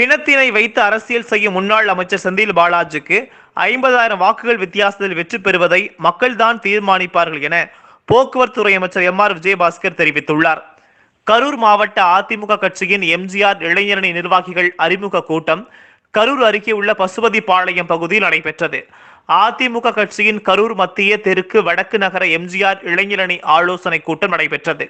பிணத்தினை வைத்து அரசியல் செய்யும் முன்னாள் அமைச்சர் செந்தில் பாலாஜிக்கு ஐம்பதாயிரம் வாக்குகள் வித்தியாசத்தில் வெற்றி பெறுவதை மக்கள்தான் தீர்மானிப்பார்கள் என போக்குவரத்துறை அமைச்சர் எம் ஆர் விஜயபாஸ்கர் தெரிவித்துள்ளார். கரூர் மாவட்ட அதிமுக கட்சியின் எம்ஜிஆர் இளைஞரணி நிர்வாகிகள் அறிமுக கூட்டம் கரூர் அருகே உள்ள பசுபதிபாளையம் பகுதியில் நடைபெற்றது. அதிமுக கட்சியின் கரூர் மத்திய தெற்கு வடக்கு நகர எம்ஜிஆர் இளைஞரணி ஆலோசனை கூட்டம் நடைபெற்றது.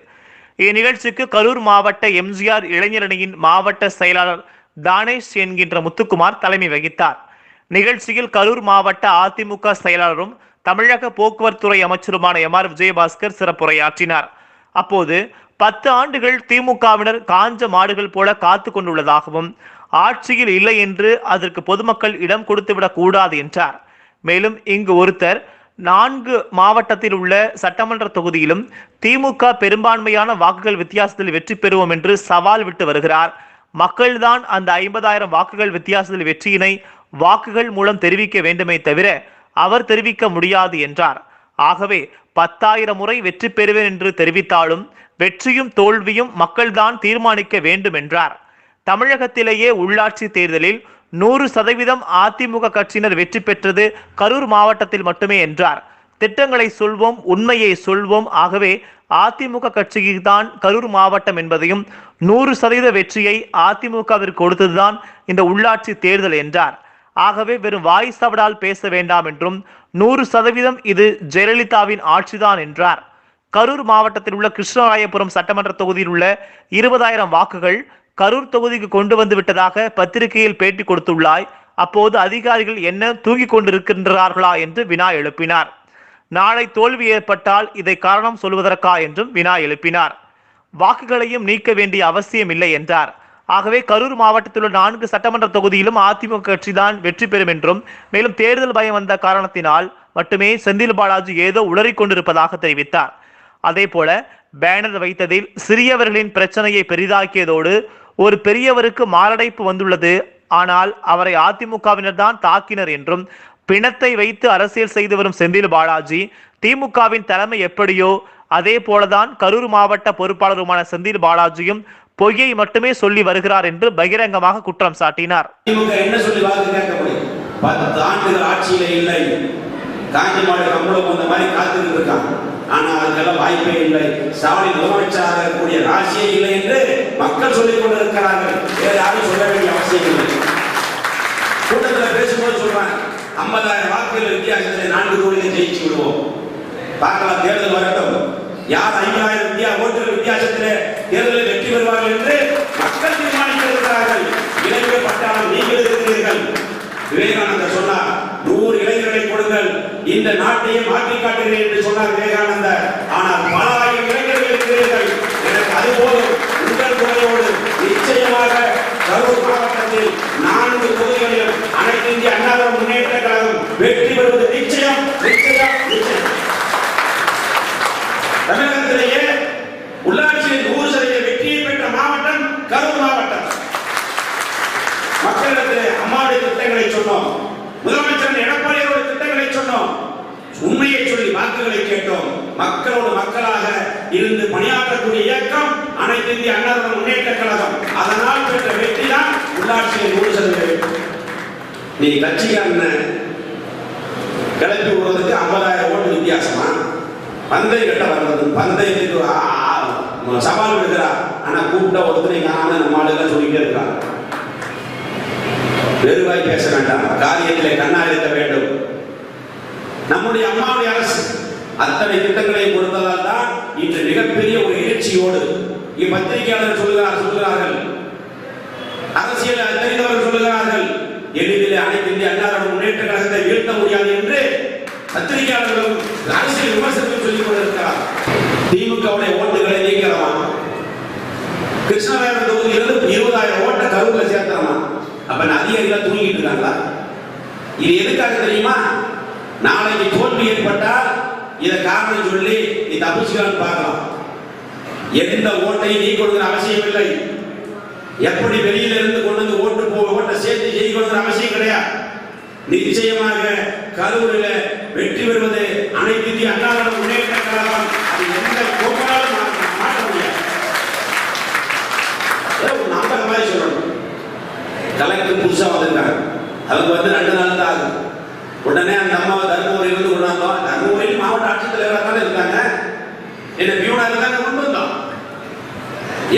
இந்நிகழ்ச்சிக்கு கரூர் மாவட்ட எம்ஜிஆர் இளைஞரணியின் மாவட்ட செயலாளர் தானேஷ் என்கின்ற முத்துக்குமார் தலைமை வகித்தார். நிகழ்ச்சியில் கரூர் மாவட்ட அதிமுக செயலாளரும் தமிழக போக்குவரத்துறை அமைச்சருமான எம் ஆர் விஜயபாஸ்கர் சிறப்புரையாற்றினார். அப்போது பத்து ஆண்டுகள் திமுகவினர் காஞ்ச மாடுகள் போல காத்து கொண்டுள்ளதாகவும் ஆட்சியில் இல்லை என்று அதற்கு பொதுமக்கள் இடம் கொடுத்துவிடக் கூடாது என்றார். மேலும் இங்கு ஒருத்தர் நான்கு மாவட்டத்தில் உள்ள சட்டமன்ற தொகுதியிலும் திமுக பெரும்பான்மையான வாக்குகள் வித்தியாசத்தில் வெற்றி பெறுவோம் என்று சவால் விட்டு வருகிறார். மக்கள்தான் அந்த ஐம்பதாயிரம் வாக்குகள் வித்தியாசத்தில் வெற்றியினை வாக்குகள் மூலம் தெரிவிக்க வேண்டுமே தவிர அவர் தெரிவிக்க முடியாது என்றார். ஆகவே பத்தாயிரம் முறை வெற்றி பெறுவேன் என்று தெரிவித்தாலும் வெற்றியும் தோல்வியும் மக்கள்தான் தீர்மானிக்க வேண்டும் என்றார். தமிழகத்திலேயே உள்ளாட்சி தேர்தலில் நூறு சதவீதம் அதிமுக கட்சியினர் வெற்றி பெற்றது கரூர் மாவட்டத்தில் மட்டுமே என்றார். திட்டங்களை சொல்வோம் உண்மையை சொல்வோம். ஆகவே அதிமுக கட்சிக்கு தான் கரூர் மாவட்டம் என்பதையும் நூறு சதவீத வெற்றியை அதிமுகவிற்கு கொடுத்ததுதான் இந்த உள்ளாட்சி தேர்தல் என்றார். ஆகவே வெறும் வாய் சவடால் பேச வேண்டாம் என்றும் நூறு சதவீதம் இது ஜெயலலிதாவின் ஆட்சிதான் என்றார். கரூர் மாவட்டத்தில் உள்ள கிருஷ்ணராயபுரம் சட்டமன்ற தொகுதியில் உள்ள இருபதாயிரம் வாக்குகள் கரூர் தொகுதிக்கு கொண்டு வந்து விட்டதாக பத்திரிகையில் பேட்டி கொடுத்துள்ளாய். அப்போது அதிகாரிகள் என்ன தூங்கிக் கொண்டிருக்கின்றார்களா என்று வினா எழுப்பினார். நாளை தோல்வி ஏற்பட்டால் இதை காரணம் சொல்வதற்கா என்றும் வினா எழுப்பினார். வாக்குகளையும் நீக்க வேண்டிய அவசியம் இல்லை என்றார். ஆகவே கரூர் மாவட்டத்தில் உள்ள நான்கு சட்டமன்ற தொகுதியிலும் அதிமுக கட்சி தான் வெற்றி பெறும் என்றும் மேலும் தேர்தல் பயம் வந்த காரணத்தினால் மட்டுமே செந்தில் பாலாஜி ஏதோ உளறிக்கொண்டிருப்பதாக தெரிவித்தார். அதே போல பேனர் வைத்ததில் சிறியவர்களின் பிரச்சனையை பெரிதாக்கியதோடு ஒரு பெரியவருக்கு மாரடைப்பு வந்துள்ளது. ஆனால் அவரை அதிமுகவினர் தான் தாக்கினர் என்றும் பிணத்தை வைத்து அரசியல் செய்து வரும் செந்தில் பாலாஜி திமுகவின் தலைமை எப்படியோ அதே போலதான் கரூர் மாவட்ட பொறுப்பாளருமான செந்தில் பாலாஜியும் பொய்யை மட்டுமே சொல்லி வருகிறார் என்று பகிரங்கமாக குற்றம் சாட்டினார். காஞ்சி அதுக்கெல்லாம் வாய்ப்பே இல்லை. ஸ்டாலின் முதலமைச்சராக இருக்கக்கூடிய ராசியே இல்லை என்று மக்கள் சொல்லிக் கொண்டிருக்கிறார்கள். யாரும் சொல்ல வேண்டிய அவசியம் இல்லை. கூட்டத்தில் பேசும்போது சொல்றாங்க. ஐம்பதாயிரம் வாக்குகள் வித்தியாசத்தில் நான்கு தொகுதியில் ஜெயிச்சு விடுவோம். பார்க்கலாம் தேர்தல் வரட்டும். யார் ஐம்பதாயிரம் வித்தியா ஓட்டுகள் வித்தியாசத்திலே தேர்தலில் வெற்றி பெறுவார்கள் என்று மக்கள் தீர்மானித்திருக்கிறார்கள். இளைஞர் பட்டாளம் நீங்கள் இருக்கிறீர்கள் விவேகானந்தர் சொன்னார் நூறு இளைஞர்களை கொடுங்கள். இந்த நாட்டையே மாற்றி காட்டுகிறேன் என்று சொன்னார் விவேகானந்தர். ஆனால் பல ஆயிரம் இளைஞர்கள் இருக்கிறீர்கள் எனக்கு அது போதும் உங்கள் துணையோடு நிச்சயமாக கரூர் மாவட்டத்தில் நான்கு தொகுதிகளிலும் அனைத்து இந்திய அண்ணா திராவிட முன்னேற்ற கழகம் வெற்றி பெறுவது நிச்சயம் நிச்சயம் நிச்சயம் தமிழகத்திலேயே உள்ளாட்சியில் நூறு சதவீத வெற்றியை பெற்ற மாவட்டம் கரூர் மாவட்டம் மக்களிடத்திலே அம்மாவுடைய திட்டங்களை சொன்னோம். முதலமைச்சர் எடப்பாடியோட திட்டங்களை சொன்னோம். உண்மையை சொல்லி வாக்குகளை கேட்டோம். மக்களோடு மக்களாக இருந்து பணியாற்றக்கூடிய இயக்கம் அனைத்து இந்திய அண்ணா முன்னேற்ற கழகம். அதனால் பெற்ற வெற்றி தான் உள்ளாட்சியை நூறு சதவீதம். வெற்றி நீ கட்சிக்காரன கிளப்பி விடுறதுக்கு ஐம்பதாயிரம் ஓட்டு வித்தியாசமா? பந்தை கட்ட வர்றது பந்தயத்துக்கு சவால் விடுகிறா ஆனா கூப்பிட்ட ஒருத்தனை காணாம நம்ம ஆளுங்க சொல்லிக்கிட்டே இருக்கான் வெறுவாய் பேச வேண்டாம். காரியத்திலே கண்ணாயிருக்க வேண்டும். நம்முடைய அம்மாவுடைய அரசு அத்தனை திட்டங்களை கொடுத்ததால் தான் இன்று மிகப்பெரிய ஒரு எழுச்சியோடு இப்பத்திரிகையாளர் சொல்கிறார் சொல்கிறார்கள். அரசியல் தெரிந்தவர்கள் சொல்கிறார்கள் எளிதில் அனைத்து இந்திய அண்ணா முன்னேற்ற கழகத்தை வீழ்த்த முடியாது என்று பத்திரிகையாளர்களும் அரசியல் விமர்சகர்களும் சொல்லிக் கொண்டிருக்கிறார். திமுகவுடைய ஓட்டுகளை நீக்கிறமா கிருஷ்ணராயர் தொகுதியிலிருந்து இருபதாயிரம் ஓட்டை கரூர்ல சேர்த்தலாமா அப்ப அதிகாரிகள் தூங்கிட்டு இருக்காங்களா? இது எதுக்காக தெரியுமா? நாளைக்கு தோல்வி ஏற்பட்டால் இதை காரணம் சொல்லி நீ தப்பிச்சுக்கலாம்னு பார்க்கலாம். எந்த ஓட்டையும் நீ கொடுக்கிற அவசியம் இல்லை. எப்படி வெளியில இருந்து கொண்டு வந்து ஓட்டு போ ஓட்டை சேர்த்து ஜெயிக்கணுங்கிற அவசியம் கிடையாது. நிச்சயமாக கரூரில் வெற்றி பெறுவது அனைத்து இந்திய முன்னேற்ற கழகம். அது எந்த போக்காலும் மாற்ற- மாற்ற முடியாது ஏதோ ஒரு நம்பர் மாதிரி சொல்லணும் கலெக்டர் புதுசா வந்திருக்காங்க. அவங்க வந்து ரெண்டு நாள் தான் ஆகும் உடனே அந்த அம்மாவை தருமபுரியில கொண்டாந்தோம் கொண்டு வந்தோம் தருமபுரியில் மாவட்ட ஆட்சித்தலைவராக தானே இருக்காங்க. என்ன பியூனா இருந்தாங்க கொண்டு வந்தோம்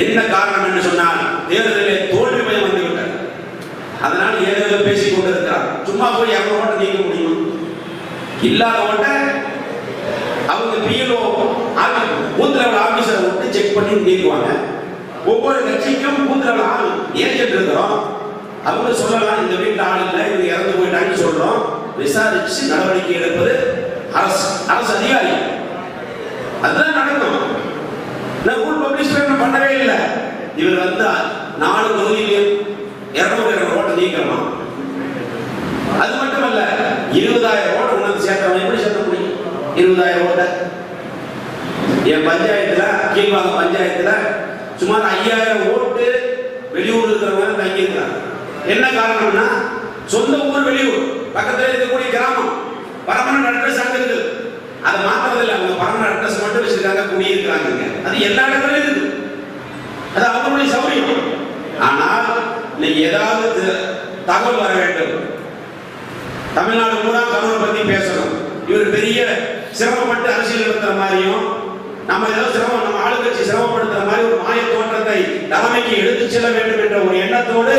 என்ன காரணம் என்று சொன்னால் தேர்தலிலே தோல்வி பயம் வந்து விட்டது. அதனால் ஏதோ பேசிக் கொண்டிருக்கிறார். சும்மா போய் இரநூறு ஓட்டை நீக்க முடியும்? இல்லாத ஓட்ட அவங்க பிஎல்ஓ பூத் லெவல் ஆபீசரை விட்டு செக் பண்ணி நீக்குவாங்க. ஒவ்வொரு கட்சிக்கும் பூத் லெவல் ஆள் ஏஜென்ட் இருக்கிறோம். அவங்க சொல்லலாம் இந்த வீட்டில் ஆள் இல்லை இவங்க இறந்து போயிட்டாங்கன்னு சொல்றோம். விசாரிச்சு நடவடிக்கை எடுப்பது அரசு அரசு அதிகாரி. அதுதான் நடக்கும். நான் ரூல் பப்ளிஷ் பண்ணவே இல்லை. இவர் வந்து நாலு தொகுதியிலையும் இருநூறு இருநூறு ஓட்டை நீக்கணும்? அது மட்டுமல்ல இருபதாயிரம் ஓட்டை உணர்ந்து சேர்த்தவன் எப்படி சேர்த்த முடியும்? இருபதாயிரம் ஓட்டை. என் பஞ்சாயத்துல கீழ்வாங்க பஞ்சாயத்துல சுமார் ஐயாயிரம் ஓட்டு வெளியூர் இருக்கிறவங்க தங்கியிருக்கிறாங்க. என்ன காரணம்னா சொந்த ஊர் வெளியூர் பக்கத்தில் இருக்கக்கூடிய கிராமம் பரமனன் அட்ரஸ் அங்க இருக்குது அதை மாத்துறதில்ல அவங்க பரமனண்ட் அட்ரஸ் மட்டும் வச்சிருக்காங்க குடியிருக்கிறாங்க அது எல்லா இடத்துலயும் இருக்குது. அது அவங்களுடைய சௌரியம் ஆனால் இன்னைக்கு ஏதாவது தகவல் வர வேண்டும். தமிழ்நாடு பூரா தமிழை பத்தி பேசணும். இவர் பெரிய சிரமப்பட்டு அரசியல் நடத்துற மாதிரியும் நம்ம ஏதோ சிரமம் நம்ம ஆளுங்கட்சி சிரமப்படுத்துற மாதிரி ஒரு மாய தோற்றத்தை தலைமைக்கு எடுத்துச் செல்ல வேண்டும் என்ற ஒரு எண்ணத்தோடு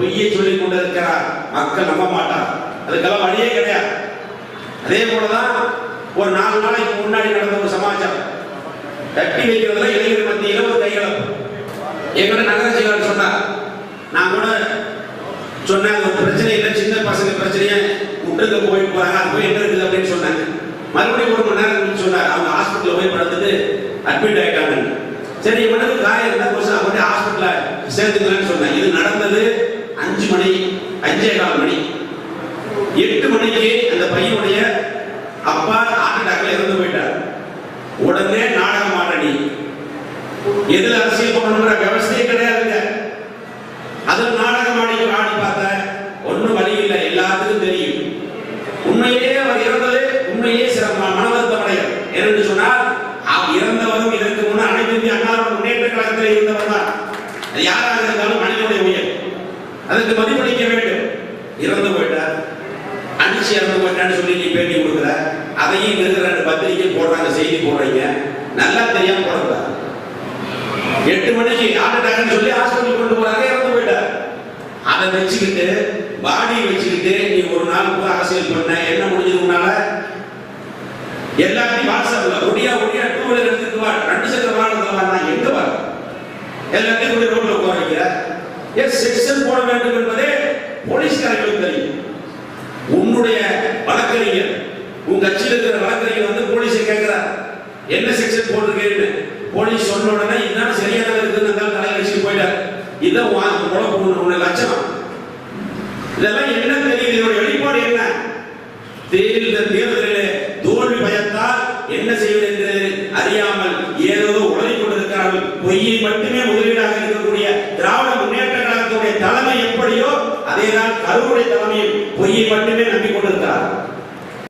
பொய்யை சொல்லிக் கொண்டிருக்கிறார். மக்கள் நம்ப மாட்டார். அதுக்கெல்லாம் வழியே கிடையாது. அதே போலதான் ஒரு நாலு நாளைக்கு முன்னாடி நடந்த ஒரு சமாச்சாரம். கட்டி வைக்கிறதுல இளைஞர் மத்தியில ஒரு கையளப்பு எங்கட நகர செயலாளர் சொன்னார் நான் கூட சொன்னேன் அது பிரச்சனை இல்லை சின்ன பசங்க பிரச்சனையை விட்டுருக்க போயிட்டு போறாங்க அது போய் என்ன இருக்குது அப்படின்னு சொன்னாங்க. மறுபடியும் ஒரு மணி நேரம் சொன்னார் அவங்க ஹாஸ்பிட்டல் போய் படுத்துட்டு அட்மிட் ஆயிட்டாங்க சரி இவனுக்கு காயம் இருந்தா கொஞ்சம் அவங்க ஹாஸ்பிட்டலில் சேர்த்துக்கலாம்னு சொன்னேன். இது நடந்தது அஞ்சு மணி அஞ்சே கால் மணி. எட்டு மணிக்கு அந்த பையனுடைய அப்பா ஹார்ட் அட்டாக்ல இறந்து போயிட்டார். உடனே நாடகம் ஆடணி எதுல அரசியல் போகணுங்கிற விவசாயம் கிடையாதுங்க. அதில் நாடகம் ஆடி ஆடி பார்த்த ஒன்றும் வழி இல்லை எல்லாத்துக்கும் தெரியும். உண்மையிலேயே அவர் இறந்தது உண்மையே சிறப்பு. மனவருத்தம் அடையும் என்று சொன்னால் அவர் இறந்தவரும் இதற்கு முன்னர் அனைத்து இந்திய அண்ணாவோட முன்னேற்ற கழகத்தில் இருந்தவர் தான் அது யாராக அதுக்கு மதிப்பளிக்க வேண்டும். இறந்து போயிட்டார். அடிச்சு இறந்து போயிட்டான்னு சொல்லி நீ பேட்டி கொடுக்குற அதையும் இருக்கிற ரெண்டு பத்திரிகை போடுறாங்க செய்தி போடுறீங்க. நல்லா தெரியாம போடக்கூடாது. எட்டு மணிக்கு ஹார்ட் அட்டாக்னு சொல்லி ஹாஸ்பிட்டல் கொண்டு போறாங்க இறந்து போயிட்டார். அதை வச்சுக்கிட்டு பாடியை வச்சுக்கிட்டு நீ ஒரு நாள் கூட அரசியல் பண்ண என்ன முடிஞ்சது உன்னால? எல்லாத்தையும் வாட்ஸ்அப்ல ஒடியா ஒடியா டூ வீலர் எடுத்துட்டு வா. ரெண்டு சக்கர வாகனத்துல வா நான் எங்க வர எல்லாத்தையும் கொண்டு ரோட்ல உட்கார எஸ் செக்ஷன் போட வேண்டும் என்பதே போலீஸ்காரர்களுக்கு தெரியும். உன்னுடைய வழக்கறிஞர் உன் கட்சியில் இருக்கிற வழக்கறிஞர் வந்து போலீஸை கேட்கிறார். என்ன செக்ஷன் போட்டிருக்கேன்னு? போலீஸ் சொன்ன உடனே இதான் சரியாக இருக்குன்னு அந்த தலை போயிட்டார். இதான் உழப்பு உன்னுடைய லட்சணம். இதெல்லாம் என்ன தெரியுது? இதோட வெளிப்பாடு என்ன? தேர்தல் தேர்தல் தோல்வி பயத்தால் என்ன செய்வது என்று அறியாமல் ஏதோ உளறிக் கொண்டிருக்கிறார்கள் பொய்யை மட்டுமே முதலீடாக இருக்கக்கூடிய திராவிட முன்னேற்ற கழகத்துடைய தலைமை எப்படியோ அதேதான் கருவுடைய தலைமையும் பொய்யை மட்டுமே நம்பிக் கொண்டிருக்கிறார்